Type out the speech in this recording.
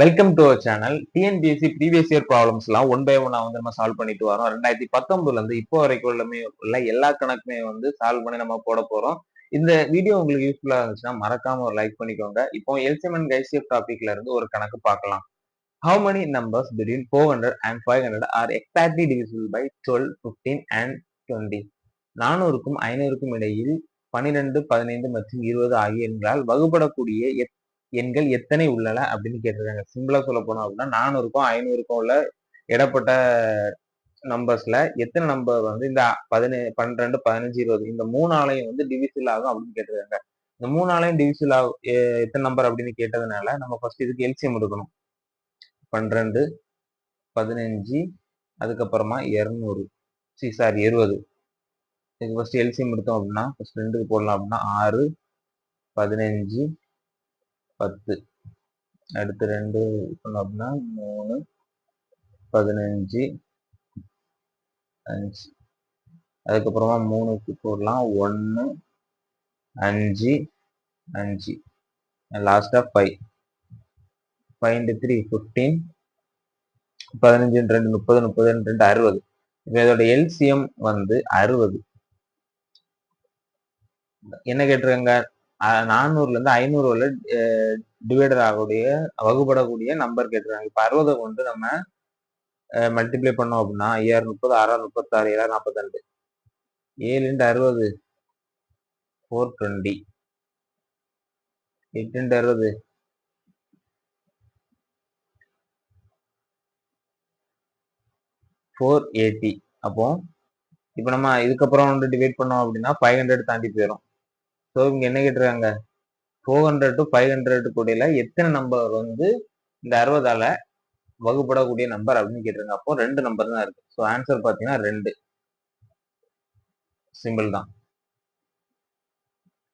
Welcome to our channel TNPSC previous year ப்ராப்ளம்ஸ்லாம் one by one வந்து நம்ம solve பண்ணிட்டு வரோம். ரெண்டாயிரத்தி பத்தொன்பதுல இருந்து இப்போ வரைக்கும் உள்ளமே உள்ள எல்லா கணக்குமே வந்து சால்வ் பண்ணி நம்ம போட போறோம். இந்த வீடியோ உங்களுக்கு யூஸ்ஃபுல்லா இருந்துச்சுன்னா மறக்காம ஒரு லைக் பண்ணிக்கோங்க. இப்போ எல்சிஎம் அண்ட் கைசிஎஃப் டாபிக்ல இருந்து ஒரு கணக்கு பார்க்கலாம். How many numbers between four hundred and five hundred are exactly divisible by twelve fifteen and twenty நானூறுக்கும் ஐநூறுக்கும் இடையில் பனிரெண்டு பதினைந்து மற்றும் இருபது ஆகிய எண்களால் வகுப்படக்கூடிய எண்கள் எத்தனை உள்ளன அப்படின்னு கேட்டிருக்காங்க. சிம்பிளா சொல்ல போனோம் அப்படின்னா நானூறுக்கும் ஐநூறுக்கும் உள்ள இடப்பட்ட நம்பர்ஸ்ல எத்தனை நம்பர் வந்து இந்த பதினே பன்னிரெண்டு பதினஞ்சு இருபது இந்த மூணு ஆலையும் வந்து டிவிசில் ஆகும் அப்படின்னு கேட்டிருக்காங்க. இந்த மூணு ஆலையும் டிவிசில் ஆகும் எத்தனை நம்பர் அப்படின்னு கேட்டதுனால நம்ம ஃபர்ஸ்ட் இதுக்கு எல்சிஎம் எடுக்கணும் பன்னிரெண்டு பதினஞ்சு அதுக்கப்புறமா இரநூறு. சி சாரி இருபது. இதுக்கு ஃபர்ஸ்ட் எல்சிஎம் எடுத்தோம் அப்படின்னா ஃபர்ஸ்ட் ரெண்டுக்கு போடலாம் அப்படின்னா ஆறு பதினஞ்சு பத்து. அடுத்து ரெண்டு சொன்னோம் அப்படின்னா மூணு பதினஞ்சு அஞ்சு. அதுக்கப்புறமா மூணுக்கு போடலாம். ஒன்று அஞ்சு அஞ்சு. லாஸ்டாக five five into three fifteen பதினஞ்சு ரெண்டு முப்பது முப்பது ரெண்டு அறுபது. இப்போ இதோட எல்சிஎம் வந்து அறுபது. என்ன கேட்டிருக்காங்க? நானூறுலேருந்து நானூறுல இருந்து ஐநூறு உள்ள டிவைடர் ஆகக்கூடிய வகுப்படக்கூடிய நம்பர் கேட்டுருக்காங்க இப்போ அறுபதை கொண்டு நம்ம மல்டிப்ளை பண்ணோம் அப்படின்னா ஐயாயிரம் முப்பது ஆறாயிரம் முப்பத்தாறு ஏழாயிரம் நாற்பத்தெண்டு ஏழு இன்ட்டு அறுபது ஃபோர் டுவெண்ட்டி எட்டு இன்ட்டு அறுபது. ஃபோர் எயிட்டி அப்போ இப்போ நம்ம இதுக்கப்புறம் வந்து டிவைட் பண்ணோம் அப்படின்னா ஃபைவ் ஹண்ட்ரட் தாண்டி போயிடும் ஸோ இங்க என்ன கேட்டிருக்காங்க? Four hundred to five hundred கூடையில எத்தனை நம்பர் வந்து இந்த அறுபதால வகுப்படக்கூடிய நம்பர் அப்படின்னு கேட்டிருக்காங்க. அப்போ ரெண்டு நம்பர் தான் இருக்கு. ஸோ ஆன்சர் பார்த்தீங்கன்னா ரெண்டு. சிம்பிள் தான்.